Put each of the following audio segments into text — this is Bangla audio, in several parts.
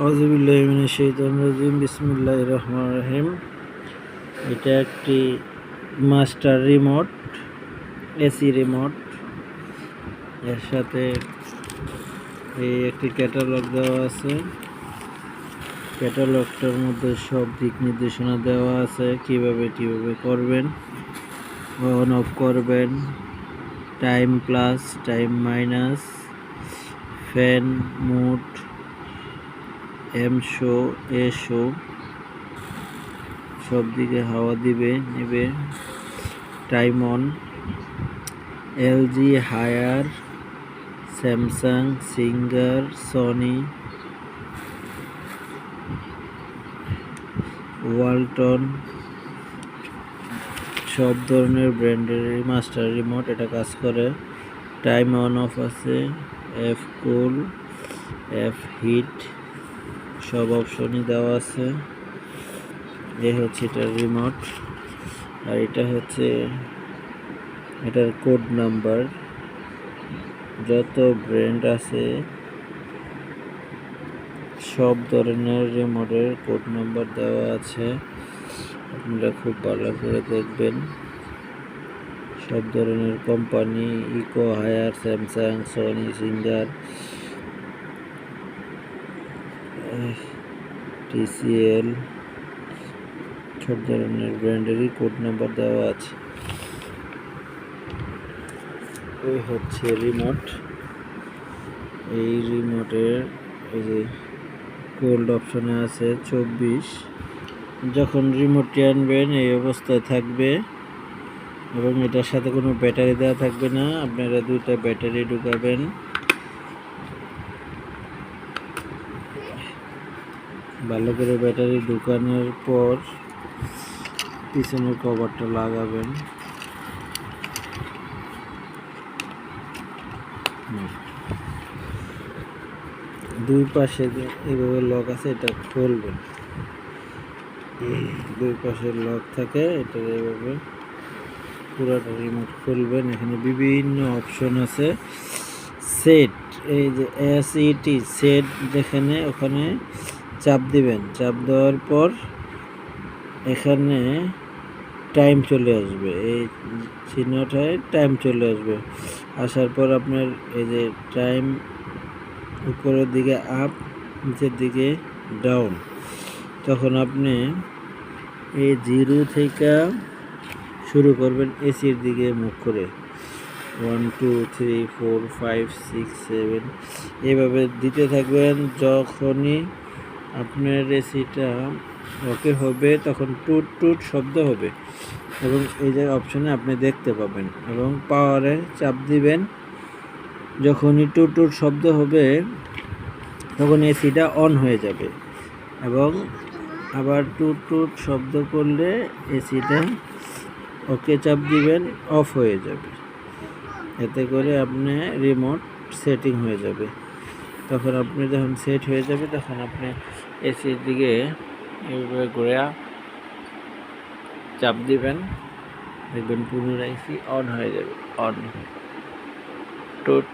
রাজিম, বিসমিল্লাহির রহমানির রহিম। এটা একটি মাস্টার রিমোট, এসি রিমোট। এর সাথে এই একটি ক্যাটালগ দেওয়া আছে। ক্যাটালগটার মধ্যে সব দিক নির্দেশনা দেওয়া আছে, কীভাবে কীভাবে করবেন, অন, অফ করবেন, time plus, time minus, fan, mood M show, A show, সব দিকে হাওয়া দিবে, নেবে। Time on LG Haier, Samsung, Singer, Sony, Walton, সব ধরনের ব্র্যান্ডের মাস্টার রিমোট, এটা কাজ করে। টাইম অন অফ আছে, এফ কুল, এফ হিট সব অপশনই দেওয়া আছে। এ হচ্ছে এটার রিমোট আর এটা হচ্ছে এটার কোড নাম্বার যত ব্র্যান্ড আছে, সব ধরনের রিমোটের কোড নাম্বার দেওয়া আছে। আপনারা খুব ভালো করে দেখবেন। সব ধরনের company Eco Haier Samsung Sony Singer TCL সব ধরনের ব্র্যান্ডেরই কোড নাম্বার দেওয়া আছে। এই হচ্ছে রিমোট। এই রিমোটের এই যে কোল্ড অপশনে আছে চব্বিশ। যখন রিমোটটি আনবেন এই অবস্থায় থাকবে এবং এটার সাথে কোনো ব্যাটারি দেওয়া থাকবে না। আপনারা দুইটা ব্যাটারি ঢুকাবেন। ভালো করে ব্যাটারি ঢুকানোর পর পিছনের কভারটা লাগাবেন। দুই পাশে এভাবে লক আছে, এটা খুলবেন। দুই পাশে লক থাকে, এটা এভাবে পুরোটা রিমোট খুলবেন। এখানে বিভিন্ন অপশন আছে। সেট এই যে এস ইটি সেট যেখানে ওখানে চাপ দিবেন। চাপ দেওয়ার পর এখানে টাইম চলে আসবে। এই চিহ্নটায় টাইম চলে আসবে। আসার পর আপনার এই যে টাইম উপরের দিকে আপ নিচের দিকে ডাউন তখন আপনি এই জিরো থেকে শুরু করবেন এসির দিকে মুখ করে। One two three four five six seven এইভাবে দিতে থাকবেন যখনই আপনার এসিটা ওকে হবে, তখন টুট টুট শব্দ হবে। এবং এই যে অপশনে আপনি দেখতে পাবেন। এবং পাওয়ারে চাপ দিবেন। যখনই টুট টুট শব্দ হবে, তখন এসিটা অন হয়ে যাবে। এবং আবার টুট টুট শব্দ করলে এসিটা ওকে চাপ দিবেন অফ হয়ে যাবে। এতে করে আপনি রিমোট সেটিং হয়ে যাবে। তখন আপনি যখন সেট হয়ে যাবে, তখন আপনি এসির দিকে এইভাবে ঘুরে চাপ দিবেন। দেখবেন পুনরায় এসি অন হয়ে যাবে। অন টুট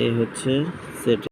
এই হচ্ছে সেট